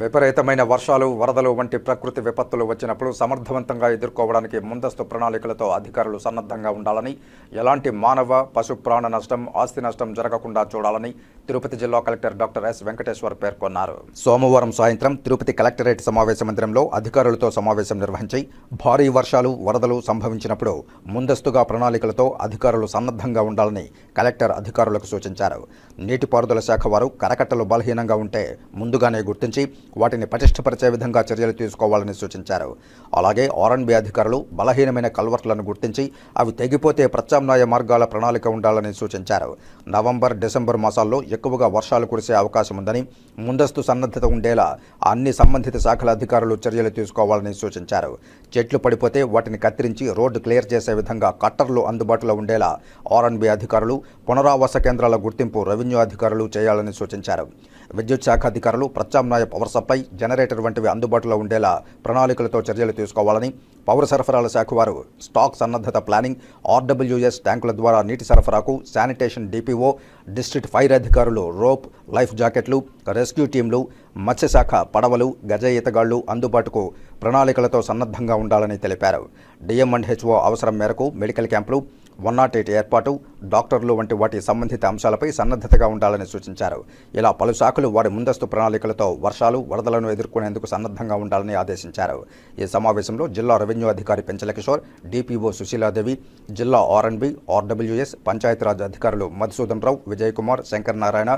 విపరీతమైన వర్షాలు వరదలు వంటి ప్రకృతి విపత్తులు వచ్చినప్పుడు సమర్థవంతంగా ఎదుర్కోవడానికి ముందస్తు ప్రణాళికలతో అధికారులు సన్నద్ధంగా ఉండాలని ఎలాంటి మానవ పశు ప్రాణ నష్టం ఆస్తి నష్టం జరగకుండా చూడాలని తిరుపతి జిల్లా కలెక్టర్ డాక్టర్ ఎస్ వెంకటేశ్వర్ పేర్కొన్నారు. సోమవారం సాయంత్రం తిరుపతి కలెక్టరేట్ సమావేశ మందిరంలో అధికారులతో సమావేశం నిర్వహించి భారీ వర్షాలు వరదలు సంభవించినప్పుడు ముందస్తుగా ప్రణాళికలతో అధికారులు సన్నద్ధంగా ఉండాలని కలెక్టర్ అధికారులకు సూచించారు. నీటిపారుదల శాఖ వారు కరకట్టలు బలహీనంగా ఉంటే ముందుగానే గుర్తించి వాటిని పటిష్టపరిచే విధంగా చర్యలు తీసుకోవాలని సూచించారు. అలాగే ఆర్ఎన్బి అధికారులు బలహీనమైన కల్వర్ట్లను గుర్తించి అవి తెగిపోతే ప్రత్యామ్నాయ మార్గాల ప్రణాళిక ఉండాలని సూచించారు. నవంబర్ డిసెంబర్ మాసాల్లో ఎక్కువగా వర్షాలు కురిసే అవకాశం ఉందని ముందస్తు సన్నద్ధత ఉండేలా అన్ని సంబంధిత శాఖల అధికారులు చర్యలు తీసుకోవాలని సూచించారు. చెట్లు పడిపోతే వాటిని కత్తిరించి రోడ్డు క్లియర్ చేసే విధంగా కట్టర్లు అందుబాటులో ఉండేలా ఆర్ఎన్బి అధికారులు పునరావాస కేంద్రాల గుర్తింపు రెవెన్యూ అధికారులు చేయాలని సూచించారు. విద్యుత్ శాఖ అధికారులు ప్రత్యామ్నాయ పవర్ సప్లై జనరేటర్ వంటివి అందుబాటులో ఉండేలా ప్రణాళికలతో చర్యలు తీసుకోవాలని పౌర సరఫరాల శాఖ వారు స్టాక్ సన్నద్ధత ప్లానింగ్ ఆర్డబ్ల్యూఎస్ ట్యాంకుల ద్వారా నీటి సరఫరాకు శానిటేషన్ డిపిఓ డిస్ట్రిక్ట్ ఫైర్ అధికారులు రోప్ లైఫ్ జాకెట్లు రెస్క్యూ టీంలు మత్స్యశాఖ పడవలు గజ ఈతగాళ్ళు అందుబాటుకు ప్రణాళికలతో సన్నద్ధంగా ఉండాలని తెలిపారు. డిఎం అండ్ హెచ్ఓ అవసరం మేరకు మెడికల్ క్యాంపులు వన్ నాట్ ఎయిట్ ఏర్పాటు డాక్టర్లు వంటి వాటి సంబంధిత అంశాలపై సన్నద్ధతగా ఉండాలని సూచించారు. ఇలా పలు శాఖలు వారి ముందస్తు ప్రణాళికలతో వర్షాలు వరదలను ఎదుర్కొనేందుకు సన్నద్ధంగా ఉండాలని ఆదేశించారు. ఈ సమావేశంలో జిల్లా రెవెన్యూ అధికారి పెంచలకిషోర్ డిపిఓ సుశీలాదేవి జిల్లా ఆర్ఎన్బి ఆర్డబ్ల్యూఎస్ పంచాయతీరాజ్ అధికారులు Madhusudan Rao Vijayakumar Shankar Narayana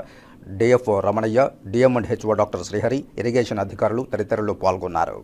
DFO Ramanaiah DM and HO doctor Srihari irrigation అధికారులు తదితరులు పాల్గొన్నారు.